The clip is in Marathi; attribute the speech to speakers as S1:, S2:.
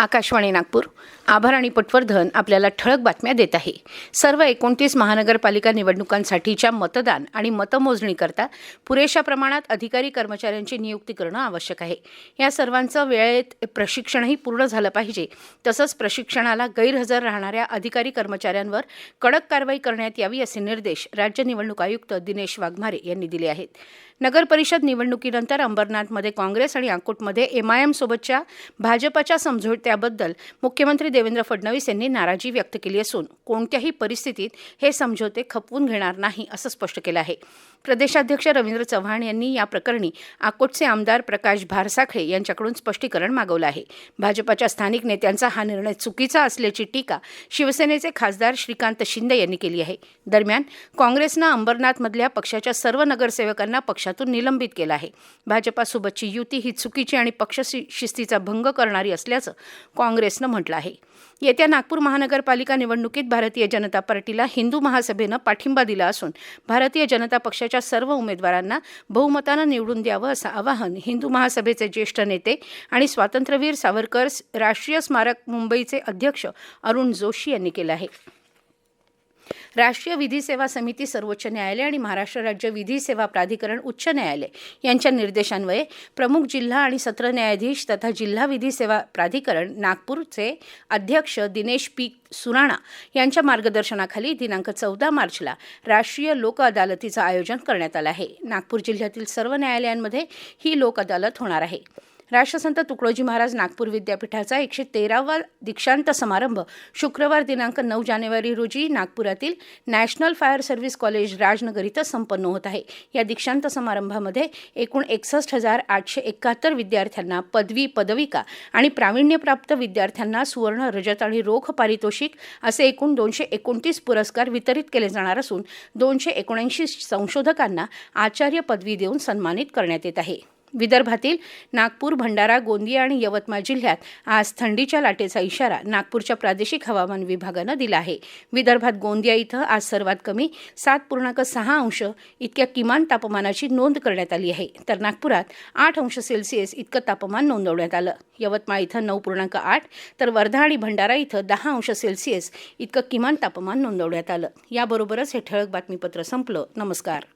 S1: आकाशवाणी नागपूर आभार आणि पटवर्धन आपल्याला ठळक बातम्या देत आहे सर्व एकोणतीस महानगरपालिका निवडणुकांसाठीच्या मतदान आणि मतमोजणीकरता पुरेशा प्रमाणात अधिकारी कर्मचाऱ्यांची नियुक्ती करणं आवश्यक आहे या सर्वांचं वेळेत प्रशिक्षणही पूर्ण झालं पाहिजे तसंच प्रशिक्षणाला गैरहजर राहणाऱ्या अधिकारी कर्मचाऱ्यांवर कडक कारवाई करण्यात यावी असे निर्देश राज्य निवडणूक आयुक्त दिनेश वाघमारे यांनी दिले आहेत नगर परिषद निवडणुकीनंतर अंबरनाथमध्ये काँग्रेस आणि अकोटमध्ये एमआयएमसोबतच्या भाजपाच्या समजो त्याबद्दल मुख्यमंत्री देवेंद्र फडणवीस यांनी नाराजी व्यक्त केली असून कोणत्याही परिस्थितीत हे समझोते खपवून घेणार नाही असं स्पष्ट केलं आहे प्रदेशाध्यक्ष रवींद्र चव्हाण यांनी या प्रकरणी आकोटचे आमदार प्रकाश भारसाखळे यांच्याकडून स्पष्टीकरण मागवलं आहे भाजपाच्या स्थानिक नेत्यांचा हा निर्णय चुकीचा असल्याची टीका शिवसेनेचे खासदार श्रीकांत शिंदे यांनी केली आहे दरम्यान काँग्रेसनं अंबरनाथमधल्या पक्षाच्या सर्व नगरसेवकांना पक्षातून निलंबित केलं आहे भाजपासोबतची युती ही चुकीची आणि पक्ष शिस्तीचा भंग करणारी असल्याचं काँग्रेसनं म्हटलं आहे येत्या नागपूर महानगरपालिका निवडणुकीत भारतीय जनता पार्टीला हिंदू महासभेनं पाठिंबा दिला असून भारतीय जनता पक्षाच्या सर्व उमेदवारांना बहुमतानं निवडून द्यावं असं आवाहन हिंदू महासभेचे ज्येष्ठ नेते आणि स्वातंत्र्यवीर सावरकर राष्ट्रीय स्मारक मुंबईचे अध्यक्ष अरुण जोशी यांनी केलं आहे राष्ट्रीय विधी सेवा समिती सर्वोच्च न्यायालय आणि महाराष्ट्र राज्य विधी सेवा प्राधिकरण उच्च न्यायालय यांच्या निर्देशान्वये प्रमुख जिल्हा आणि सत्र न्यायाधीश तथा जिल्हा विधी सेवा प्राधिकरण नागपूरचे अध्यक्ष दिनेश पी सुराणा यांच्या मार्गदर्शनाखाली दिनांक चौदा मार्चला राष्ट्रीय लोक अदालतीचं आयोजन करण्यात आलं आहे नागपूर जिल्ह्यातील सर्व न्यायालयांमध्ये ही लोक अदालत होणार आहे राष्ट्रसंत तुकडोजी महाराज नागपूर विद्यापीठाचा एकशे तेरावा दीक्षांत समारंभ शुक्रवार दिनांक नऊ जानेवारी रोजी नागपुरातील national fire service college Rajnagar इथं संपन्न होत आहे या दीक्षांत समारंभामध्ये एकूण एकसष्ट हजार आठशे एकाहत्तर विद्यार्थ्यांना पदवी पदविका आणि प्रावीण्यप्राप्त विद्यार्थ्यांना सुवर्ण रजत आणि रोख पारितोषिक असे एकूण दोनशे एकोणतीस पुरस्कार वितरित केले जाणार असून दोनशे एकोणऐंशी संशोधकांना आचार्य पदवी देऊन सन्मानित करण्यात येत आहे विदर्भातील नागपूर भंडारा गोंदिया आणि यवतमाळ जिल्ह्यात आज थंडीच्या लाटेचा इशारा नागपूरच्या प्रादेशिक हवामान विभागानं दिला आहे विदर्भात गोंदिया इथं आज सर्वात कमी सात पूर्णांक सहा अंश इतक्या किमान तापमानाची नोंद करण्यात आली आहे तर नागपुरात आठ अंश सेल्सिअस इतकं तापमान नोंदवण्यात आलं यवतमाळ इथं नऊ पूर्णांक आठ तर वर्धा आणि भंडारा इथं दहा अंश सेल्सिअस इतकं किमान तापमान नोंदवण्यात आलं याबरोबरच हे ठळक बातमीपत्र संपलं नमस्कार